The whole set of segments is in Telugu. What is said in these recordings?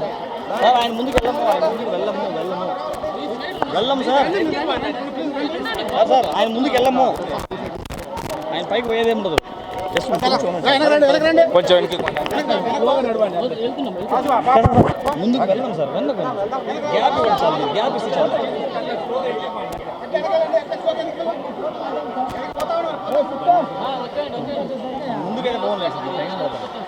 సార్. ఆయన ముందుకు వెళ్ళము ఆయన ముందుకు వెళ్ళము వెళ్ళము వెళ్ళము సార్ సార్, ఆయన ముందుకు వెళ్ళము ఆయన పైకి పోయేదే ఉండదు కొంచెం ముందుకు వెళ్ళం సార్ వెళ్ళకు గ్యాప్ ఇవ్వండి సార్ గ్యాప్ ఇస్తే చాలు ముందుకైతే పోలేదు సార్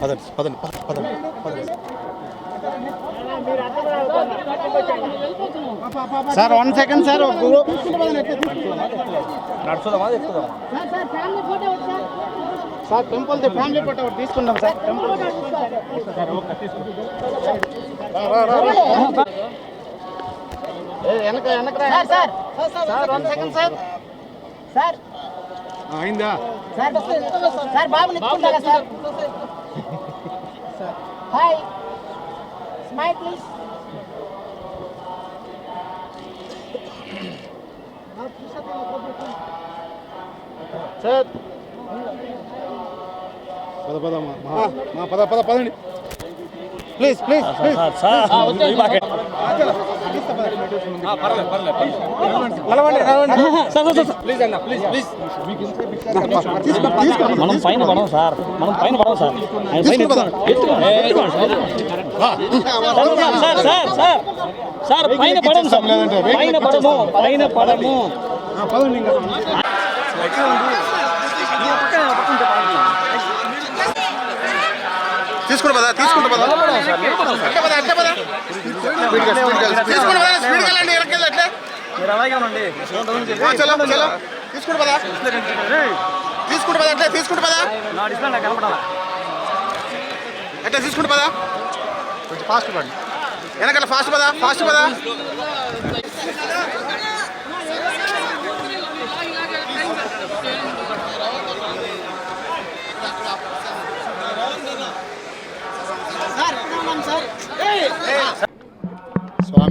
పదండి పదండి పదండి పదండి. సార్ వన్ సెకండ్ సార్ నడుచుదామా ఎక్కుదామా సార్ టెంపుల్ ఫ్యామిలీ ఫోటో ఒకటి తీసుకుందాం సార్. టెంపుల్ వెనక వెనక sir one second sir. Sir. అయిందా? సార్ సార్ బాబు నిచ్చుకుంటారా sir? Hi. Smile please. Sir. పద పద మా మా పద పద పదండి. Please please please. మనం పైన పడం సార్ మనం పైన పడం సార్. ఆయన పైన sir. Sir sir sir sir. పైన పడం సార్. పైన పడము పైన పడము. తీసుకుంటా పదా. తీసుకుంటా పదా. అట్లే పదా స్పీడ్గా తీసుకుంటా పదా స్పీడ్గా. వెళ్ళండి వెనక్కి వెళ్ళి అట్లే మీరు అలాగే ఉండండి. ఆ, చలో చలో. తీసుకుంటా పదా. తీసుకుంటా పదా అట్లే తీసుకుంటా పదా. నా డిస్ప్లే నాకు కనపడాలా? అట్లే తీసుకుంటా పదా. కొంచెం ఫాస్ట్ పడండి. వెనకాల ఫాస్ట్ పదా ఫాస్ట్ పదా సార్ ఇక్కడ ఉన్నాం సార్